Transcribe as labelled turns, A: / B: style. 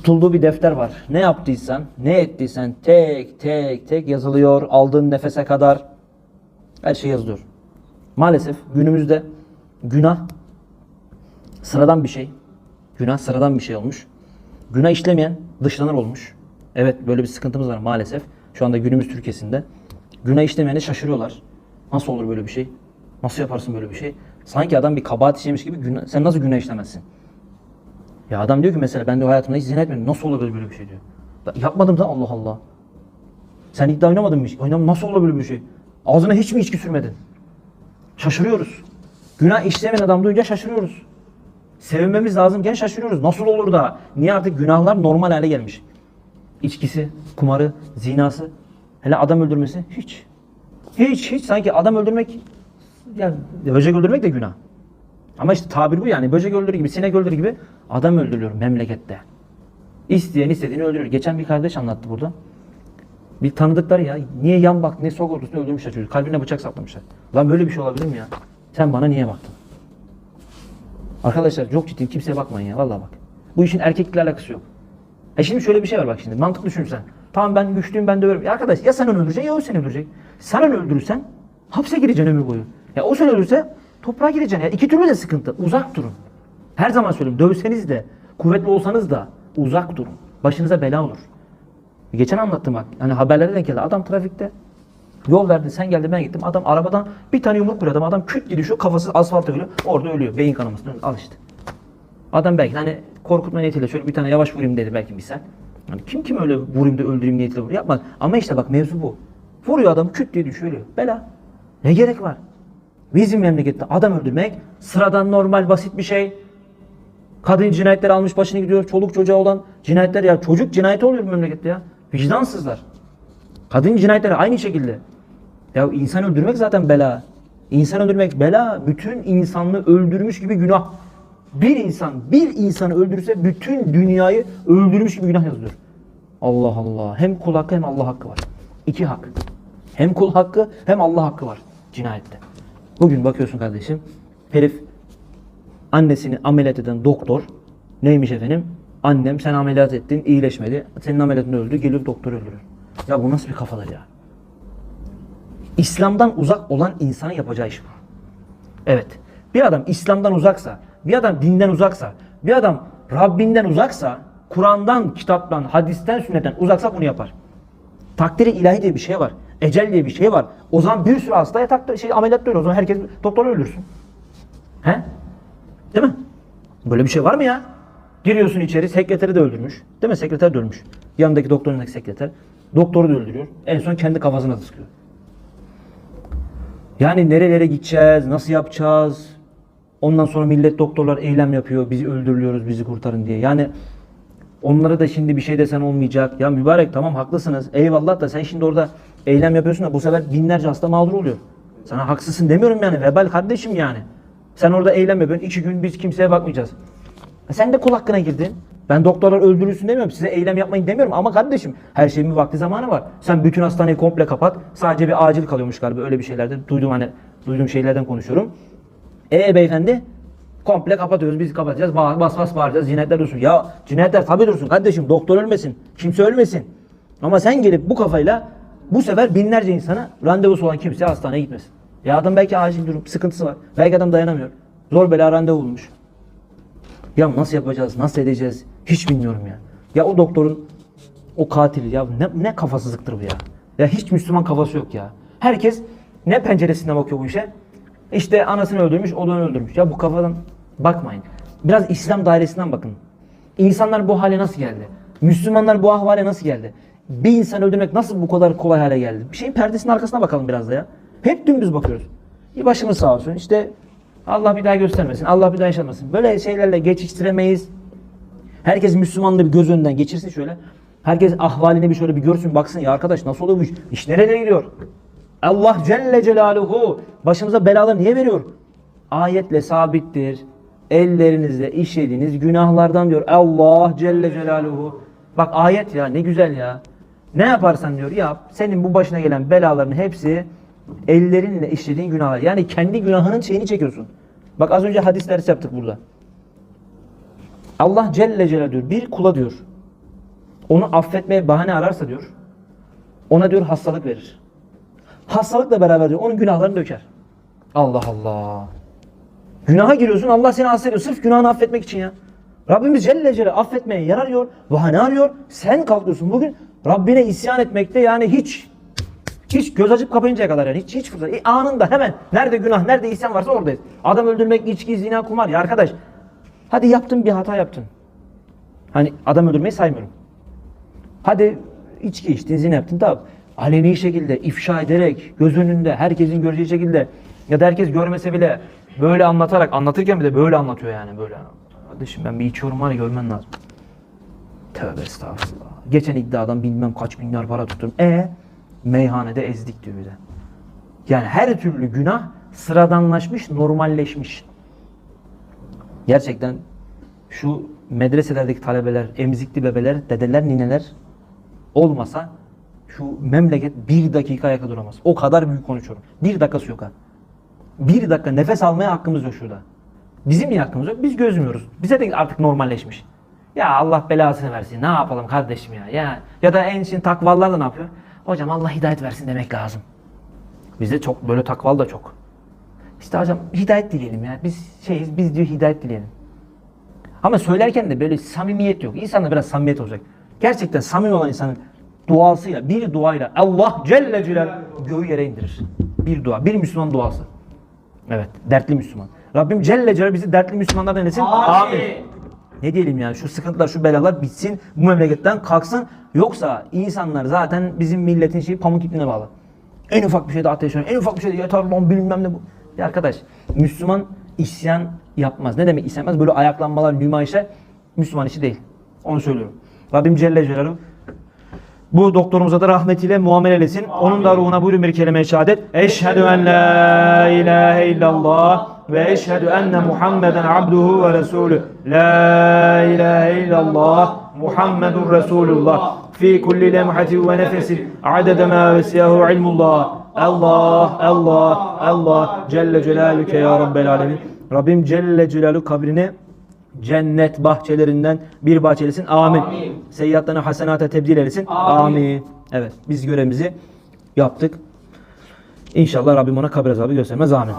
A: tutulduğu bir defter var. Ne yaptıysan, ne ettiysen tek tek tek yazılıyor. Aldığın nefese kadar her şey yazılıyor. Maalesef günümüzde günah sıradan bir şey. Günah sıradan bir şey olmuş. Günah işlemeyen dışlanır olmuş. Evet böyle bir sıkıntımız var maalesef. Şu anda günümüz Türkiye'sinde. Günah işlemeyene şaşırıyorlar. Nasıl olur böyle bir şey? Nasıl yaparsın böyle bir şey? Sanki adam bir kabahat işlemiş gibi günah, sen nasıl günah işlemezsin? Ya adam diyor ki mesela ben de hayatımda hiç zina etmedim. Nasıl olabilir böyle bir şey diyor. Yapmadım da Allah Allah. Sen iddia oynamadın mı hiç? Oynam nasıl olabilir bir şey? Ağzına hiç mi içki sürmedin? Şaşırıyoruz. Günah işlemeyen adam duyunca şaşırıyoruz. Sevinmemiz lazımken şaşırıyoruz. Nasıl olur da? Niye artık günahlar normal hale gelmiş? İçkisi, kumarı, zinası, hele adam öldürmesi hiç. Hiç hiç sanki adam öldürmek yani böcek öldürmek de günah. Ama işte tabir bu yani böcek öldürür gibi, sinek öldürür gibi adam öldürüyor memlekette. İsteyen istediğini öldürüyor. Geçen bir kardeş anlattı burada. Bir tanıdıklar ya niye yan bak ne sok ordusunu öldürmüşler çocuk. Kalbine bıçak saplamışlar. Lan böyle bir şey olabilir mi ya? Sen bana niye baktın? Arkadaşlar çok ciddiyim kimseye bakmayın ya vallahi bak. Bu işin erkeklikle alakası yok. E şimdi şöyle bir şey var bak şimdi mantıklı düşünsen. Tamam ben güçlüyüm ben döverim. Ya arkadaş ya sen onu öldüreceksin ya o seni öldürecek. Sen onu öldürürsen hapse gireceksin ömür boyu. Ya o seni öldürse toprağa gireceksin. Ya iki türlü de sıkıntı. Uzak durun. Her zaman söylüyorum dövseniz de kuvvetli olsanız da uzak durun. Başınıza bela olur. Geçen anlattım bak. Hani haberlere denk geldi. Adam trafikte Yol verdi sen geldin ben gittim. Adam arabadan bir tane yumruk vuruyor adam. Adam küt gidiyor şu kafası asfalta ölüyor. Orada ölüyor. Beyin kanamasından al işte. Adam belki hani korkutma niyetiyle şöyle bir tane yavaş vurayım dedi belki misal. Hani kim kim öyle vurayım da öldüreyim niyetiyle vuruyor. Yapma. Ama işte bak mevzu bu. Vuruyor adam küt diye düşüyor ölüyor. Bela. Ne gerek var? Bizim memlekette adam öldürmek sıradan normal basit bir şey. Kadın cinayetleri almış başını gidiyor. Çoluk çocuğa olan cinayetler ya. Çocuk cinayeti oluyor memlekette ya. Vicdansızlar. Kadın cinayetleri aynı şekilde. Ya insan öldürmek zaten bela. İnsan öldürmek bela. Bütün insanlığı öldürmüş gibi günah. Bir insan bir insanı öldürse bütün dünyayı öldürmüş gibi günah yazılıyor. Allah Allah. Hem kul hakkı hem Allah hakkı var. İki hak. Hem kul hakkı hem Allah hakkı var cinayette. Bugün bakıyorsun kardeşim. Herif annesini ameliyat eden doktor neymiş efendim? Annem sen ameliyat ettin iyileşmedi. Senin ameliyatın öldü. Geliyor doktor öldürüyor. Ya bu nasıl bir kafadır ya? İslam'dan uzak olan insanın yapacağı iş bu. Evet. Bir adam İslam'dan uzaksa, bir adam dinden uzaksa, bir adam Rabbinden uzaksa, Kur'an'dan, kitaptan, hadisten, sünnetten uzaksa bunu yapar. Takdiri ilahi diye bir şey var. Ecel diye bir şey var. O zaman bir sürü hasta yatakta şey ameliyatta ölüyor. O zaman herkes doktor öldürsün. He? Değil mi? Böyle bir şey var mı ya? Giriyorsun içeri, sekreteri de öldürmüş. Değil mi? Sekreter de ölmüş. Yanındaki doktorun yanındaki sekreter. Doktoru da öldürüyor. En son kendi kafasına sıkıyor. Yani nerelere gideceğiz, nasıl yapacağız? Ondan sonra millet doktorlar eylem yapıyor, bizi öldürülüyoruz, bizi kurtarın diye. Yani onlara da şimdi bir şey desen olmayacak. Ya mübarek tamam haklısınız. Eyvallah da sen şimdi orada eylem yapıyorsun da bu sefer binlerce hasta mağdur oluyor. Sana haksızsın demiyorum yani. Vebal kardeşim yani. Sen orada eylem yapıyorsun. iki gün biz kimseye bakmayacağız. E sen de kul hakkına girdin. Ben doktorlar öldürülsün demiyorum. Size eylem yapmayın demiyorum. Ama kardeşim her şeyin bir vakti zamanı var. Sen bütün hastaneyi komple kapat. Sadece bir acil kalıyormuş galiba. Öyle bir şeylerde duyduğum hani duyduğum şeylerden konuşuyorum. E beyefendi komple kapatıyoruz. Biz kapatacağız. Bas bas, bas bağıracağız. Cinayetler dursun. Ya cinayetler tabii dursun kardeşim. Doktor ölmesin. Kimse ölmesin. Ama sen gelip bu kafayla bu sefer binlerce insana randevusu olan kimse hastaneye gitmesin. Ya adam belki acil durum, sıkıntısı var. Belki adam dayanamıyor. Zor bela randevu bulmuş. Ya nasıl yapacağız, nasıl edeceğiz hiç bilmiyorum ya. Ya o doktorun o katili ya ne, ne kafasızlıktır bu ya. Ya hiç Müslüman kafası yok ya. Herkes ne penceresinden bakıyor bu işe. İşte anasını öldürmüş, o da öldürmüş. Ya bu kafadan bakmayın. Biraz İslam dairesinden bakın. İnsanlar bu hale nasıl geldi? Müslümanlar bu ahvale nasıl geldi? Bir insan öldürmek nasıl bu kadar kolay hale geldi? Bir şeyin perdesinin arkasına bakalım biraz da ya. Hep dümdüz bakıyoruz. Bir başımız sağ olsun. İşte Allah bir daha göstermesin. Allah bir daha yaşatmasın. Böyle şeylerle geçiştiremeyiz. Herkes Müslümanlığı bir göz önünden geçirsin şöyle. Herkes ahvalini bir şöyle bir görsün baksın ya arkadaş nasıl oluyor bu iş? Nereye gidiyor? Allah Celle Celaluhu başımıza belalar niye veriyor? Ayetle sabittir. Ellerinizle işlediğiniz günahlardan diyor Allah Celle Celaluhu. Bak ayet ya ne güzel ya. Ne yaparsan diyor yap. Senin bu başına gelen belaların hepsi ellerinle işlediğin günahlar. Yani kendi günahının şeyini çekiyorsun. Bak az önce hadis dersi yaptık burada. Allah Celle Celaluhu diyor bir kula diyor. onu affetmeye bahane ararsa diyor, ona diyor hastalık verir. Hastalıkla beraber diyor onun günahlarını döker. Allah Allah. Günaha giriyorsun Allah seni affediyor. Sırf günahını affetmek için ya. Rabbimiz Celle Celle affetmeye yararıyor. Bahane arıyor. Sen kalkıyorsun bugün Rabbine isyan etmekte yani hiç hiç göz açıp kapayıncaya kadar yani hiç hiç fırsat. E, anında hemen nerede günah nerede isyan varsa oradayız. Adam öldürmek, içki, zina, kumar ya arkadaş. Hadi yaptın bir hata yaptın. Hani adam öldürmeyi saymıyorum. Hadi içki içtin, zina yaptın tamam. Aleni şekilde ifşa ederek göz önünde herkesin göreceği şekilde ya da herkes görmese bile böyle anlatarak anlatırken bir de böyle anlatıyor yani böyle. Kardeşim ben bir içiyorum var ya görmen lazım. Tövbe estağfurullah. Geçen iddiadan bilmem kaç milyar para tuttum. E meyhanede ezdik diyor bir de. Yani her türlü günah sıradanlaşmış, normalleşmiş. Gerçekten şu medreselerdeki talebeler, emzikli bebeler, dedeler, nineler olmasa şu memleket bir dakika ayakta duramaz. O kadar büyük konuşuyorum. Bir dakikası yok ha. Bir dakika nefes almaya hakkımız yok şurada. Bizim niye hakkımız yok? Biz gözmüyoruz. Bize de artık normalleşmiş. Ya Allah belasını versin. Ne yapalım kardeşim ya? Ya ya da en şimdi takvallar da ne yapıyor? Hocam Allah hidayet versin demek lazım. Bizde çok böyle takval da çok. İşte hocam hidayet dileyelim ya. Biz şeyiz biz diyor hidayet dileyelim. Ama söylerken de böyle samimiyet yok. İnsanda biraz samimiyet olacak. Gerçekten samimi olan insanın duasıyla, bir duayla Allah Celle Celal göğü yere indirir. Bir dua, bir Müslüman duası. Evet, dertli Müslüman. Rabbim Celle Celal bizi dertli Müslümanlardan eylesin. Amin. Ne diyelim yani şu sıkıntılar, şu belalar bitsin, bu memleketten kalksın. Yoksa insanlar zaten bizim milletin şeyi pamuk ipliğine bağlı. En ufak bir şeyde ateş en ufak bir şeyde yeter lan bilmem ne bu. Ya arkadaş, Müslüman isyan yapmaz. Ne demek isyan yapmaz? Böyle ayaklanmalar, nümayişe Müslüman işi değil. Onu söylüyorum. Rabbim Celle Celaluhu bu doktorumuza da rahmetiyle muamele eylesin. Onun da ruhuna buyurun bir kelime-i şehadet. Eşhedü en la ilahe illallah ve eşhedü enne Muhammeden abduhu ve resulü. La ilahe illallah Muhammedun Resulullah. Fi kulli lemhati ve nefesin adede ma vesiyahu ilmullah. Allah, Allah, Allah Celle Celaluke ya Rabbel Alemin. Rabbim Celle Celaluhu kabrini cennet bahçelerinden bir bahçe eylesin. Amin. Seyyiatlarını hasenata tebdil eylesin. Amin. Evet biz görevimizi yaptık. İnşallah Rabbim ona kabir azabı göstermez. Amin.